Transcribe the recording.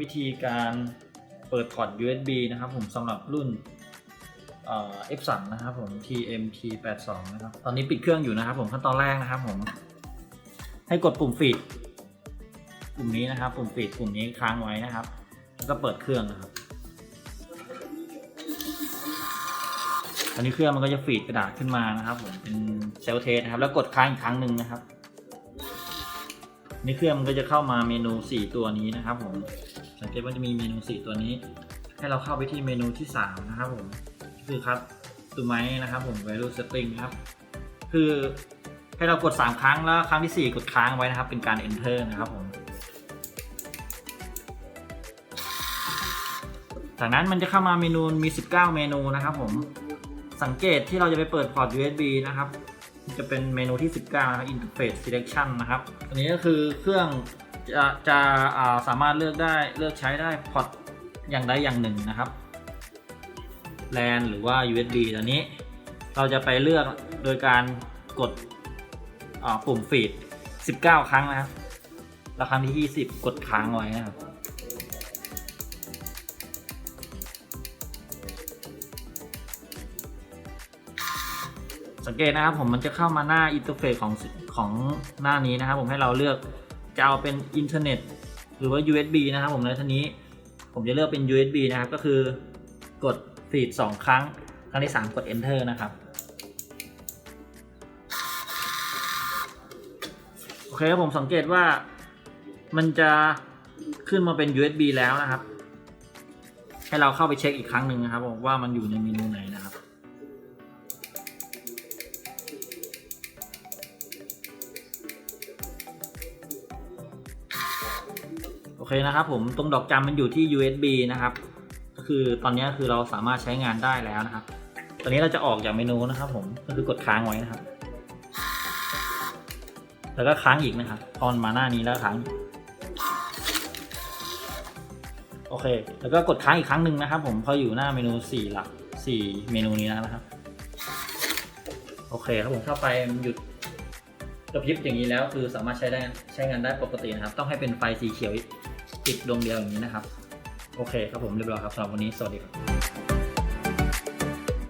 วิธีการเปิดพอร์ต USB นะครับผมสำหรับรุ่นเอ่อ F3 นะครับผม TMT82 นะครับตอนนี้ปิดเครื่องอยู่นะครับผมขั้นตอนแรกนะครับผม ให้กดปุ่มฟีดปุ่มนี้นะครับ ปุ่มฟีดปุ่มนี้ค้างไว้นะครับ แล้วก็เปิดเครื่องนะครับตอนนี้เครื่องมันก็จะฟีดกระดาษขึ้นมานะครับ ผมเป็นเซลเทสนะครับ แล้วกดค้างอีกครั้งหนึ่งนะครับ ในเครื่องมันก็จะเข้ามาเมนู 4 ตัวนี้นะครับผม สังเกตว่าจะมีเมนู 4 ตัวนี้ ให้เราเข้าไปที่เมนูที่ 3 นะครับผม คือครับตัวไม้นะครับผม value setting นะครับ คือให้เรากด 3 ครั้งแล้วครั้งที่ 4 กดค้างไว้นะครับ เป็นการ enter นะครับผม จากนั้นมันจะเข้ามาเมนูมี 19 เมนูนะครับผม สังเกตที่เราจะไปเปิดพอร์ต USB นะครับ จะเป็นเมนูที่ 19นะ Interface Selection นะครับ อันนี้ก็คือเครื่องจะจะาสามารถเลือกได้เลือกใช้ได้พอร์ตอย่างใดอย่างหนึ่งนะครับ LAN หรือว่า USB ตอนนี้ เราจะไปเลือกโดยการกดอ่าปุ่มฟีด 19 ครั้งนะครับ แล้วครั้งที่ 20 กดค้างไว้นะครับ สังเกตนะครับผมมันจะเข้ามาหน้าอินเทอร์เฟซของของหน้านี้นะครับ ผมให้เราเลือกจะเอาเป็นอินเทอร์เน็ตหรือว่า USB นะครับ ผมในทีนี้ผมจะเลือกเป็น USB นะครับ ก็คือกดฟีด2ครั้ง ครั้งที่ 3 กด enter นะครับ โอเคครับผมสังเกตว่ามันจะขึ้นมาเป็น USB แล้วนะครับ ให้เราเข้าไปเช็คอีกครั้งหนึ่งนะครับผมว่ามันอยู่ในเมนูไหนนะครับ โอเคนะครับผมตรงดอกจันมันอยู่ที่ USB นะครับ ก็คือตอนนี้คือเราสามารถใช้งานได้แล้วนะครับ ตอนนี้เราจะออกจากเมนูนะครับ ผมก็คือกดค้างไว้นะครับ แล้วก็ค้างอีกนะครับพอนมาหน้านี้แล้วค้างโอเค แล้วก็กดค้างอีกครั้งหนึ่งนะครับ ผมพออยู่หน้าเมนู4หลัก4เมนูนี้แล้วนะครับ โอเคครับผมเข้าไปมันหยุด กระพริบอย่างนี้แล้วคือสามารถใช้ได้ใช้งานได้ปกตินะครับ ต้องให้เป็นไฟสีเขียวติดดวงเดียวอย่างนี้นะครับ โอเคครับผมเรียบร้อยครับสำหรับวันนี้สวัสดีครับ